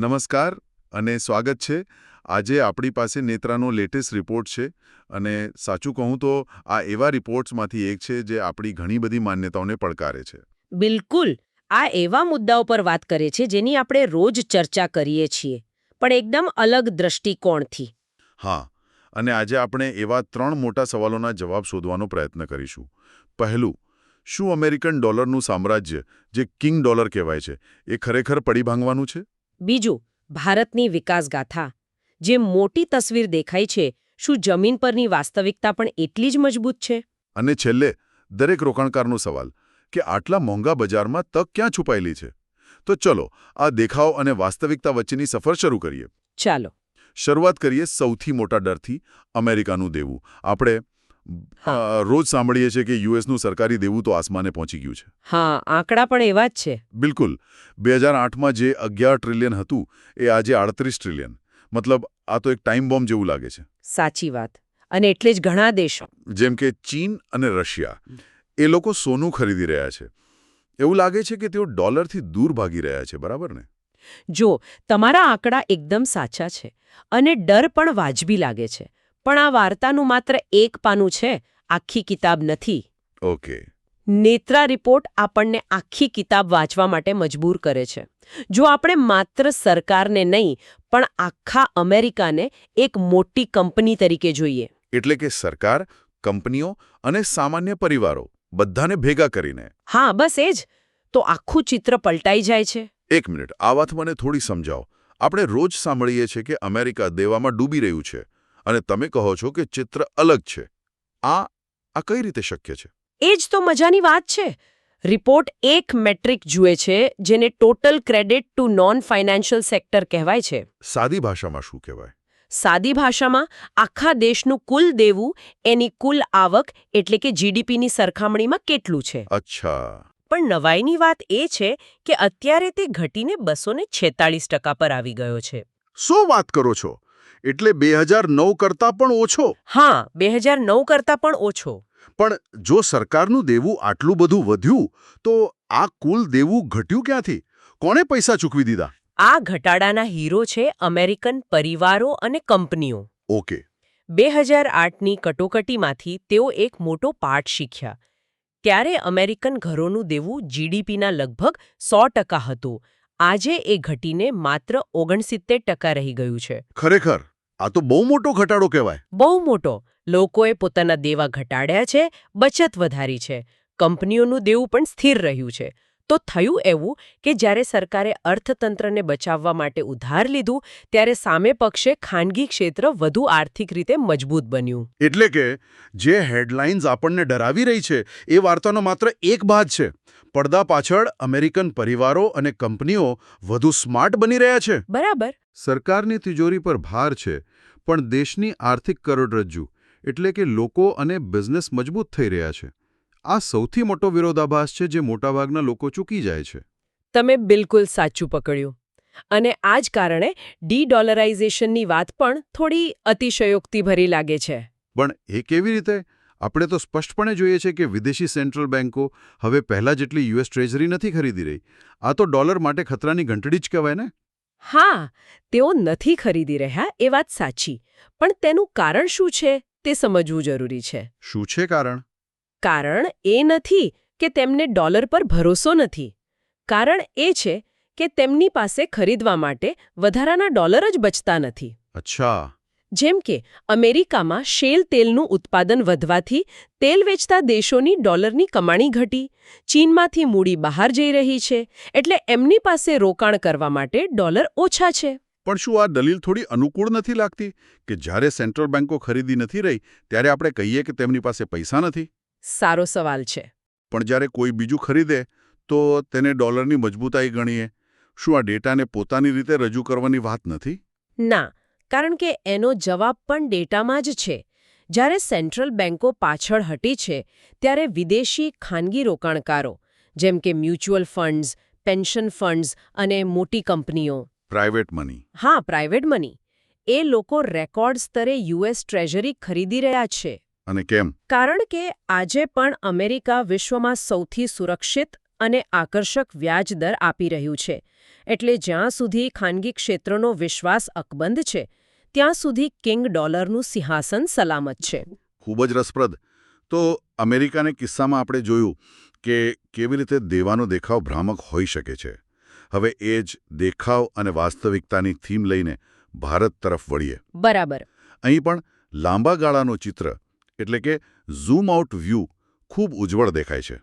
નમસ્કાર અને સ્વાગત છે. આજે આપણી પાસે નેત્રાનો લેટેસ્ટ રિપોર્ટ છે અને સાચું કહું તો આ એવા રિપોર્ટ્સમાંથી એક છે જે આપણી ઘણી બધી માન્યતાઓને પડકારે છે. બિલકુલ. આ એવા મુદ્દાઓ પર વાત કરે છે જેની આપણે રોજ ચર્ચા કરીએ છીએ. પણ એકદમ અલગ દ્રષ્ટિકોણથી. હા અને આજે આપણે એવા ત્રણ મોટા સવાલોના જવાબ શોધવાનો પ્રયત્ન કરીશું. પહેલું શું અમેરિકન ડોલરનું સામ્રાજ્ય જે કિંગ ડોલર કહેવાય છે એ ખરેખર પડી ભાંગવાનું છે? બીજું ભારતની વિકાસગાથા. જે મોટી તસવીર દેખાય છે શું જમીન પરની વાસ્તવિકતા પણ એટલી જ મજબૂત છે? અને છેલ્લે દરેક રોકાણકારનો સવાલ કે આટલા મોંઘા બજારમાં તક ક્યાં છુપાયેલી છે? તો ચલો આ દેખાવ અને વાસ્તવિકતા વચ્ચેની સફર શરૂ કરીએ. ચાલો. શરૂઆત કરીએ સૌથી મોટા ડરથી અમેરિકાનું દેવું. આપણે રોજ સાંભળીએ છીએ કે યુએસનું સરકારી દેવું તો આસમાને પહોંચી ગયું છે. હા આંકડા પણ એવા જ છે. બિલકુલ. બે હજાર આઠમાં જે અગિયાર ટ્રિલિયન હતું એ આજે આડત્રીસ ટ્રિલિયન મતલબ આ તો એક ટાઈમ બોમ્બ જેવું લાગે છે. સાચી વાત. અને એટલે જ ઘણા દેશો. જેમ કે ચીન અને રશિયા. એ લોકો સોનું ખરીદી રહ્યા છે. એવું લાગે છે કે તેઓ ડોલરથી દૂર ભાગી રહ્યા છે બરાબર ને? જો તમારા આંકડા એકદમ સાચા છે. અને ડર પણ વાજબી લાગે છે. પણ આ વાર્તાનું માત્ર એક પાનું છે આખી કિતાબ નથી. ઓકે. નેત્રા રિપોર્ટ આપણને આખી કિતાબ વાંચવા માટે મજબૂર કરે છે. જો આપણે માત્ર સરકારને નહીં પણ આખા અમેરિકાને એક મોટી કંપની તરીકે જોઈએ. એટલે કે સરકાર કંપનીઓ અને સામાન્ય પરિવારો બધાને ભેગા કરીને. હા બસ એ જ. તો આખું ચિત્ર પલટાઈ જાય છે. એક મિનિટ આ વાત મને થોડી સમજાવો. આપણે રોજ સાંભળીએ છીએ કે અમેરિકા દેવામાં ડૂબી રહ્યું છે. અને તમે કહો છો કે ચિત્ર અલગ છે. આ આ કઈ રીતે શક્ય છે? એ જ તો મજાની વાત છે. રિપોર્ટ એક મેટ્રિક જુએ છે જેને total credit to non financial sector કહેવાય છે. સાદી ભાષામાં શું કહેવાય? સાદી ભાષામાં આખા દેશનું કુલ દેવું એની કુલ આવક એટલે કે જીડીપીની સરખામણીમાં કેટલું છે. અચ્છા. પણ નવાઈની વાત એ છે કે અત્યારે તે ઘટીને બસો પર આવી ગયો છે. શું વાત કરો છો? એટલે બે હજાર નવ કરતાં પણ ઓછો. હા બે હજાર નવ કરતાં પણ ઓછો. પણ જો સરકારનું દેવું આટલું બધું વધ્યું તો આ કુલ દેવું ઘટ્યું ક્યાંથી? કોણે પૈસા ચૂકવી દીધા? આ ઘટાડાના હીરો છે અમેરિકન પરિવારો અને કંપનીઓ. ઓકે. બે હજાર આઠની કટોકટીમાંથી તેઓ એક મોટો પાઠ શીખ્યા. ત્યારે અમેરિકન ઘરોનું દેવું જીડીપીના લગભગ સો ટકા હતું. આજે એ ઘટીને માત્ર ઓગણસિત્તેર ટકા રહી ગયું છે. ખરેખર? આ તો બહુ મોટો ઘટાડો કહેવાય. બહુ મોટો. લોકોએ પોતાના દેવા ઘટાડ્યા છે બચત વધારી છે. કંપનીઓનું દેવું પણ સ્થિર રહ્યું છે. તો થયું એવું કે જ્યારે સરકારે અર્થતંત્રને બચાવવા માટે ઉધાર લીધું ત્યારે સામે પક્ષે ખાનગી ક્ષેત્ર વધુ આર્થિક રીતે મજબૂત બન્યું. એટલે કે જે હેડલાઇન્સ આપણને ડરાવી રહી છે એ વાર્તાનો માત્ર એક ભાગ છે. પડદા પાછળ અમેરિકન પરિવારો અને કંપનીઓ વધુ સ્માર્ટ બની રહ્યા છે. બરાબર. સરકારની તિજોરી પર ભાર છે પણ દેશની આર્થિક કરોડરજ્જુ એટલે કે લોકો અને બિઝનેસ મજબૂત થઈ રહ્યા છે. આ સૌથી મોટો વિરોધાભાસ છે જે મોટાભાગના લોકો ચૂકી જાય છે. તમે બિલકુલ સાચું પકડ્યું. અને આ જ કારણે ડી ડોલરાઇઝેશનની વાત પણ થોડી અતિશયોક્તિભરી લાગે છે. પણ એ કેવી રીતે? આપણે તો સ્પષ્ટપણે જોઈએ છે કે વિદેશી સેન્ટ્રલ બેન્કો હવે પહેલા જેટલી યુએસ ટ્રેઝરી નથી ખરીદી રહી. આ તો ડોલર માટે ખતરાની ઘંટડી જ કહેવાય ને? હા તેઓ નથી ખરીદી રહ્યા એ વાત સાચી પણ તેનું કારણ શું છે તે સમજવું જરૂરી છે. શું છે કારણ? કારણ એ નથી કે તેમને ડોલર પર ભરોસો નથી. કારણ એ છે કે તેમની પાસે ખરીદવા માટે વધારાના ડોલર જ બચતા નથી. અચ્છા. જેમ કે અમેરિકામાં શેલ તેલનું ઉત્પાદન વધવાથી તેલ વેચતા દેશોની ડોલરની કમાણી ઘટી ચીનમાંથી મૂડી બહાર જઈ રહી છે એટલે એમની પાસે રોકાણ કરવા માટે ડોલર ઓછા છે. પણ શું આ દલીલ થોડી અનુકૂળ નથી લાગતી? કે જ્યારે સેન્ટ્રલ બેન્કો ખરીદી નથી રહી ત્યારે આપણે કહીએ કે તેમની પાસે પૈસા નથી? સારો સવાલ છે. પણ જ્યારે કોઈ બીજું ખરીદે તો તેને ડોલરની મજબૂતાઈ ગણીએ. શું આ ડેટાને પોતાની રીતે રજૂ કરવાની વાત નથી? ના કારણ કે એનો જવાબ પણ ડેટામાં જ છે. જ્યારે સેન્ટ્રલ બેન્કો પાછળ હટી છે ત્યારે વિદેશી ખાનગી રોકાણકારો જેમ કે મ્યુચ્યુઅલ ફંડ્સ પેન્શન ફંડ્સ અને મોટી કંપનીઓ. Private money. હા પ્રાઇવેટ મની. એ લોકો રેકોર્ડ સ્તરે યુએસ ટ્રેઝરી ખરીદી રહ્યા છે. અને કેમ? કારણ કે આજે પણ અમેરિકા વિશ્વમાં સૌથી સુરક્ષિત અને આકર્ષક વ્યાજ દર આપી રહ્યું છે. એટલે જ્યાં સુધી ખાનગી ક્ષેત્રનો વિશ્વાસ અકબંધ છે ત્યાં સુધી કિંગ ડોલરનું સિંહાસન સલામત છે. ખૂબ જ રસપ્રદ. તો અમેરિકાને કિસ્સામાં આપણે જોયું કે કેવી રીતે દેવાનો દેખાવ ભ્રામક હોઈ શકે છે. હવે એ જ દેખાવ અને વાસ્તવિકતાની થીમ લઈને ભારત તરફ વળીએ. બરાબર. અહીં પણ લાંબા ગાળાનો ચિત્ર એટલે કે ઝૂમ આઉટ વ્યૂ ખૂબ ઉજ્જવળ દેખાય છે.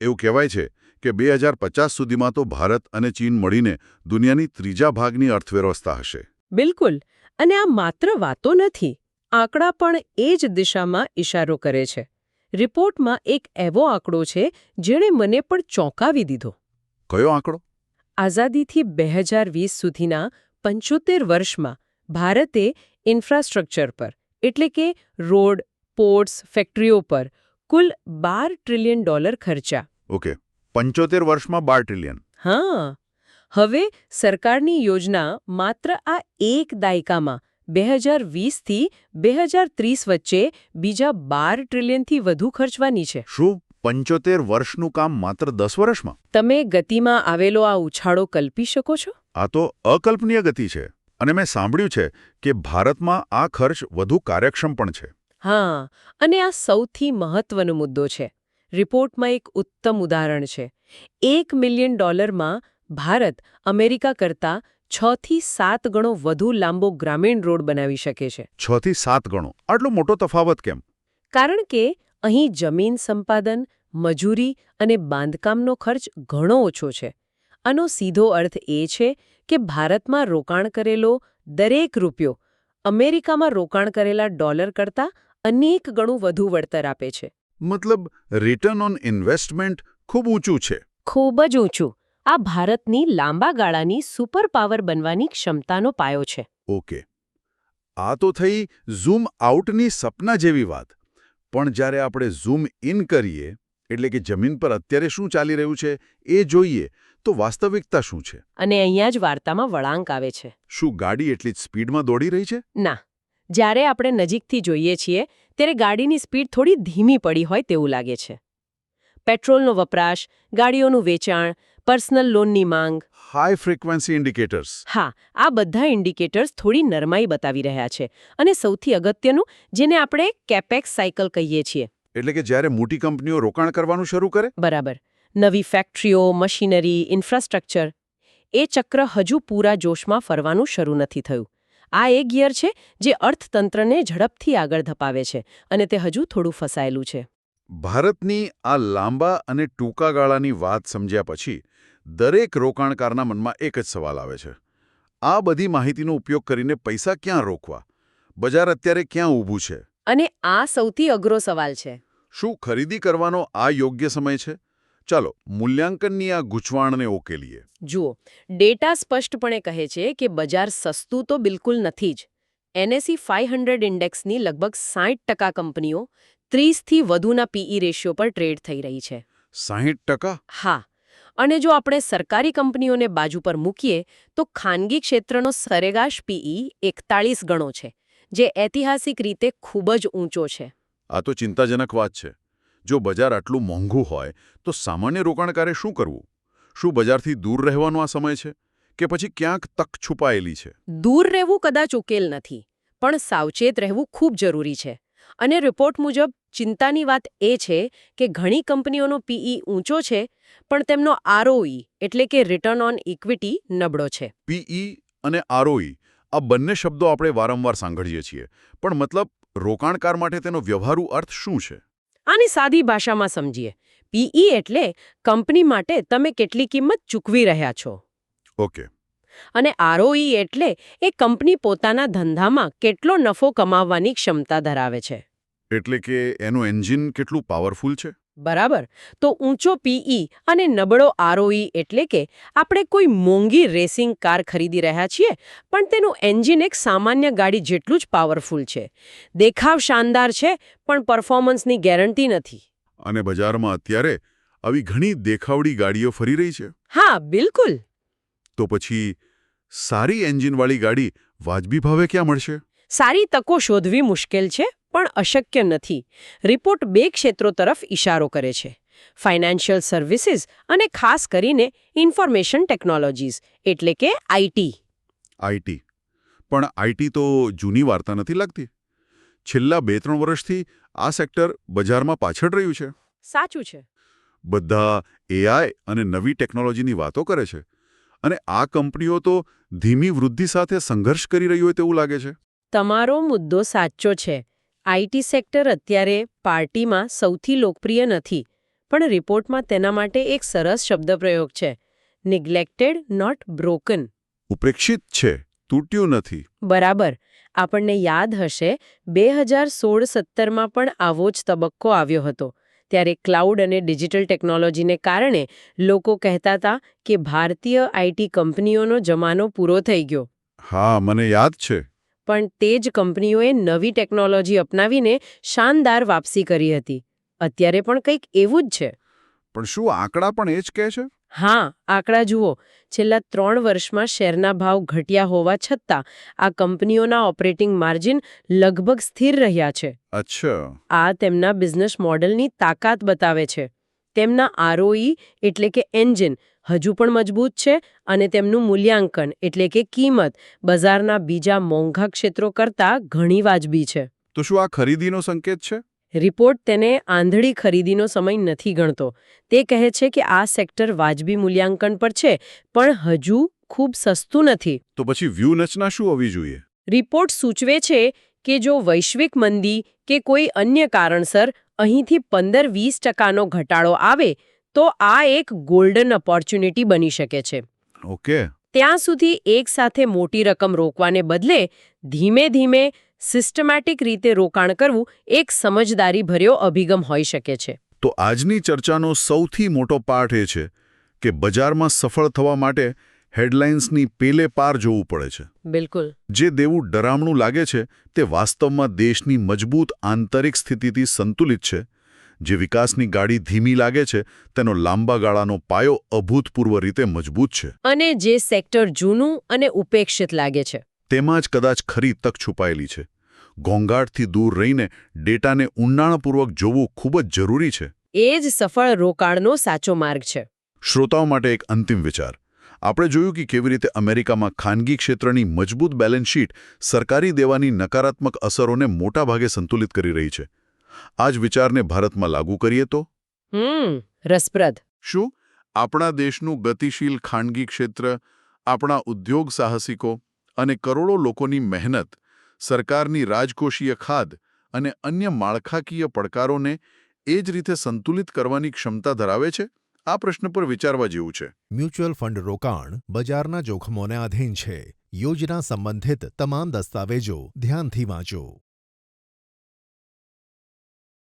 એવું કહેવાય છે કે બે હજાર પચાસ સુધીમાં તો ભારત અને ચીન મળીને દુનિયાની ત્રીજા ભાગની અર્થવ્યવસ્થા હશે. બિલકુલ. અને આ માત્ર વાતો નથી આંકડા પણ એ જ દિશામાં ઇશારો કરે છે. રિપોર્ટમાં એક એવો આંકડો છે જેણે મને પણ ચોંકાવી દીધો. કયો આંકડો? આઝાદીથી બે હજાર વીસ સુધીના પંચોતેર વર્ષમાં ભારતે ઇન્ફ્રાસ્ટ્રક્ચર પર એટલે કે રોડ પોર્ટ્સ ફેક્ટરીઓ પર કુલ બાર ટ્રિલિયન ડોલર ખર્ચ્યા. ઓકે પંચોતેર વર્ષમાં બાર ટ્રિલિયન. હા. હવે સરકારની યોજના માત્ર આ એક દાયકામાં બે હજાર વીસથી બે હજાર ત્રીસ વચ્ચે બીજા બાર ટ્રિલિયનથી વધુ ખર્ચવાની છે. શું પંચોતેર વર્ષનું કામ માત્ર દસ વર્ષમાં? તમે ગતિમાં આવેલો આ ઉછાળો કલ્પી શકો છો? આ તો અકલ્પનીય ગતિ છે અને મેં સાંભળ્યું છે કે ભારતમાં આ ખર્ચ વધુ કાર્યક્ષમ પણ છે. હા અને આ સૌથી મહત્વનો મુદ્દો છે. રિપોર્ટમાં એક ઉત્તમ ઉદાહરણ છે. એક મિલિયન ડોલરમાં ભારત અમેરિકા કરતાં છ થી સાત ગણો વધુ લાંબો ગ્રામીણ રોડ બનાવી શકે છે. છ થી સાત ગણો? આટલો મોટો તફાવત કેમ? કારણ કે અહીં જમીન સંપાદન મજૂરી અને બાંધકામનો ખર્ચ ઘણો ઓછો છે. આનો સીધો અર્થ એ છે કે ભારતમાં રોકાણ કરેલો દરેક રૂપિયો અમેરિકામાં રોકાણ કરેલા ડોલર કરતાં અનેક ગણું વધુ વળતર આપે છે. મતલબ રિટર્ન ઓન ઇન્વેસ્ટમેન્ટ ખૂબ ઊંચું છે. ખૂબ જ ઊંચું. આ ભારતની લાંબા ગાળાની સુપર પાવર બનવાની ક્ષમતાનો પાયો છે. ઓકે. આ તો થઈ ઝૂમ આઉટની સપના જેવી વાત. પણ જ્યારે આપણે ઝૂમ ઇન કરીએ એટલે કે જમીન પર અત્યારે શું ચાલી રહ્યું છે એ જોઈએ તો વાસ્તવિકતા શું છે? અને અહીંયા જ વાર્તામાં વળાંક આવે છે. શું ગાડી એટલી જ સ્પીડમાં દોડી રહી છે? ના. જ્યારે આપણે નજીકથી જોઈએ છીએ ત્યારે ગાડીની સ્પીડ થોડી ધીમી પડી હોય તેવું લાગે છે. પેટ્રોલનો વપરાશ ગાડીઓનું વેચાણ પર્સનલ લોનની માંગ. હાઈ ફ્રીક્વન્સી ઇન્ડિકેટર્સ હા આ બધા ઇન્ડિકેટર્સ થોડી નરમાઈ બતાવી રહ્યા છે અને સૌથી અગત્યનું જેને આપણે કેપેક્સ સાયકલ કહીએ છીએ. એટલે કે જ્યારે મોટી કંપનીઓ રોકાણ કરવાનું શરૂ કરે? બરાબર. નવી ફેક્ટરીઓ મશીનરી ઇન્ફ્રાસ્ટ્રક્ચર એ ચક્ર હજુ પૂરા જોશમાં ફરવાનું શરૂ નથી થયું. આ એ ગિયર છે જે અર્થતંત્રને ઝડપથી આગળ ધપાવે છે અને તે હજુ થોડું ફસાયેલું છે. ભારતની આ લાંબા અને ટૂંકા ગાળાની વાત સમજ્યા પછી દરેક રોકાણકારના મનમાં એક જ સવાલ આવે છે. આ બધી માહિતીનો ઉપયોગ કરીને પૈસા ક્યાં રોકવા? બજાર અત્યારે ક્યાં ઊભું છે? અને આ સૌથી અઘરો સવાલ છે. શું ખરીદી કરવાનો આ યોગ્ય સમય છે? ચાલો મૂલ્યાંકનની આ ગૂંચવાણને ઉકેલીએ. જુઓ ડેટા સ્પષ્ટપણે કહે છે કે બજાર સસ્તું તો બિલકુલ નથી જ. એનએસી ફાઇવ હંડ્રેડ ઇન્ડેક્સની લગભગ સાઠ ટકા કંપનીઓ ત્રીસથી વધુના પીઈ રેશિયો પર ટ્રેડ થઈ રહી છે. સાહીઠ ટકા? હા. અને જો આપણે સરકારી કંપનીઓને બાજુ પર મૂકીએ તો ખાનગી ક્ષેત્રનો સરેગાશ પીઈ એકતાળીસ ગણો છે જે ઐતિહાસિક રીતે ખૂબ જ ઊંચો છે. આ તો ચિંતાજનક વાત છે. જો બજાર આટલું મોંઘું હોય તો સામાન્ય રોકાણકારે શું કરવું? શું બજારથી દૂર રહેવાનો આ સમય છે? કે પછી ક્યાંક તક છુપાયેલી છે? દૂર રહેવું કદાચ ઉકેલ નથી પણ સાવચેત રહેવું ખૂબ જરૂરી છે. અને રિપોર્ટ મુજબ ચિંતાની વાત એ છે કે ઘણી કંપનીઓનો પીઈ ઊંચો છે પણ તેમનો આરઓઈ એટલે કે રિટર્ન ઓન ઇક્વિટી નબળો છે. પીઈ અને આરઓઈ આ બંને શબ્દો આપણે વારંવાર સાંભળીએ છીએ. પણ મતલબ રોકાણકાર માટે તેનો વ્યવહારુ અર્થ શું છે? આની સાદી ભાષામાં સમજીએ. પીઈ એટલે કંપની માટે તમે કેટલી કિંમત ચૂકવી રહ્યા છો. ઓકે. અને આરઓઈ એટલે એ કંપની પોતાના ધંધામાં કેટલો નફો કમાવવાની ક્ષમતા ધરાવે છે. એટલે કે એનું એન્જિન કેટલું પાવરફુલ છે? બરાબર. તો ઊંચો પીઈ અને નબળો આરઓઈ એટલે કે આપણે કોઈ મોંઘી રેસિંગ કાર ખરીદી રહ્યા છીએ પણ તેનું એન્જિન એક સામાન્ય ગાડી જેટલું જ પાવરફુલ છે. દેખાવ શાનદાર છે પણ પરફોર્મન્સની ગેરંટી નથી. અને બજારમાં અત્યારે આવી ઘણી દેખાવડી ગાડીઓ ફરી રહી છે? હા બિલકુલ. તો પછી સારી એન્જિનવાળી ગાડી વાજબી ભાવે ક્યાં મળશે? સારી તકો શોધવી મુશ્કેલ છે. પણ અશક્ય નથી. રિપોર્ટ બે ક્ષેત્રો તરફ ઇશારો કરે છે. ફાઇનાન્શિયલ સર્વિસીસ અને ખાસ કરીને ઇન્ફોર્મેશન ટેકનોલોજીસ એટલે કે આઈટી આઈટી પણ આઈટી તો જૂની વાર્તા નથી લાગતી? છેલ્લા બે ત્રણ વર્ષથી આ સેક્ટર બજારમાં પાછળ રહ્યું છે. સાચું છે. બધા એઆઈ અને નવી ટેકનોલોજીની વાતો કરે છે. અને આ કંપનીઓ તો ધીમી વૃદ્ધિ સાથે સંઘર્ષ કરી રહી હોય તેવું લાગે છે. તમારો મુદ્દો સાચો છે. આઈટી સેક્ટર અત્યારે પાર્ટીમાં સૌથી લોકપ્રિય નથી પણ રિપોર્ટમાં તેના માટે એક સરસ શબ્દપ્રયોગ છે નિગ્લેક્ટેડ નોટ બ્રોકન ઉપેક્ષિત છે તૂટ્યું નથી. બરાબર આપણને યાદ હશે બે હજાર સોળ સત્તરમાં પણ આવો જ તબક્કો આવ્યો હતો ત્યારે ક્લાઉડ અને ડિજિટલ ટેકનોલોજીને કારણે લોકો કહેતા હતા કે ભારતીય આઈટી કંપનીઓનો જમાનો પૂરો થઈ ગયો. હા મને યાદ છે. પણ તે જ કંપનીઓએ નવી ટેકનોલોજી અપનાવીને શાનદાર વાપસી કરી હતી. અત્યારે પણ કંઈક એવું જ છે. પણ શું આંકડા પણ એ જ કહે છે? હા આંકડા જુઓ. છેલ્લા ત્રણ વર્ષમાં શેરના ભાવ ઘટ્યા હોવા છતાં આ કંપનીઓના ઓપરેટિંગ માર્જિન લગભગ સ્થિર રહ્યા છે. અચ્છા. આ તેમના બિઝનેસ મોડલની તાકાત બતાવે છે. તેમના આરઓઈ એટલે કે એન્જિન હજુ પણ મજબૂત છે અને તેમનું મૂલ્યાંકન એટલે કે કિંમત બજારના બીજા મોંઘા ક્ષેત્રો કરતાં ઘણી વાજબી છે. તો શું આ ખરીદીનો સંકેત છે? રિપોર્ટ તેને આંધળી ખરીદીનો સમય નથી ગણતો. તે કહે છે કે આ સેક્ટર વાજબી મૂલ્યાંકન પર છે પણ હજુ ખૂબ સસ્તું નથી. તો પછી વ્યૂહરચના શું હોવી જોઈએ? રિપોર્ટ સૂચવે છે કે જો વૈશ્વિક મંદી કે કોઈ અન્ય કારણસર અહીંથી પંદર વીસ ટકાનો ઘટાડો આવે તો આ એક ગોલ્ડન ઓપોર્ચ્યુનિટી બની શકે છે. ઓકે. ત્યાં સુધી એકસાથે મોટી રકમ રોકવાને બદલે ધીમે ધીમે સિસ્ટમેટિક રીતે રોકાણ કરવું એક સમજદારીભર્યો અભિગમ હોઈ શકે છે. તો આજની ચર્ચાનો સૌથી મોટો પાઠ એ છે કે બજારમાં સફળ થવા માટે હેડલાઇન્સની પેલે પાર જોવું પડે છે. બિલકુલ. જે દેવું ડરામણું લાગે છે તે વાસ્તવમાં દેશની મજબૂત આંતરિક સ્થિતિથી સંતુલિત છે. જે વિકાસની ગાડી ધીમી લાગે છે તેનો લાંબા ગાળાનો પાયો અભૂતપૂર્વ રીતે મજબૂત છે. અને જે સેક્ટર જૂનું અને ઉપેક્ષિત લાગે છે. તેમાં જ કદાચ ખરી તક છુપાયેલી છે. ઘોંઘાટથી દૂર રહીને ડેટાને ઊંડાણપૂર્વક જોવું ખૂબ જ જરૂરી છે. એ જ સફળ રોકાણનો સાચો માર્ગ છે. શ્રોતાઓ માટે એક અંતિમ વિચાર. આપણે જોયું કે કેવી રીતે અમેરિકામાં ખાનગી ક્ષેત્રની મજબૂત બેલેન્સ શીટ સરકારી દેવાની નકારાત્મક અસરોને મોટાભાગે સંતુલિત કરી રહી છે. આ જ વિચારને ભારતમાં લાગુ કરીએ તો? હમ રસપ્રદ. શું? આપણા દેશનું ગતિશીલ ખાનગી ક્ષેત્ર આપણા ઉદ્યોગ સાહસિકો અને કરોડો લોકોની મહેનત સરકારની રાજકોષીય ખાદ અને અન્ય માળખાકીય પડકારોને એ જ રીતે સંતુલિત કરવાની ક્ષમતા ધરાવે છે? આ પ્રશ્ન પર વિચારવા જેવું છે. મ્યુચ્યુઅલ ફંડ રોકાણ બજારના જોખમોને આધીન છે. યોજના સંબંધિત તમામ દસ્તાવેજો ધ્યાનથી વાંચો.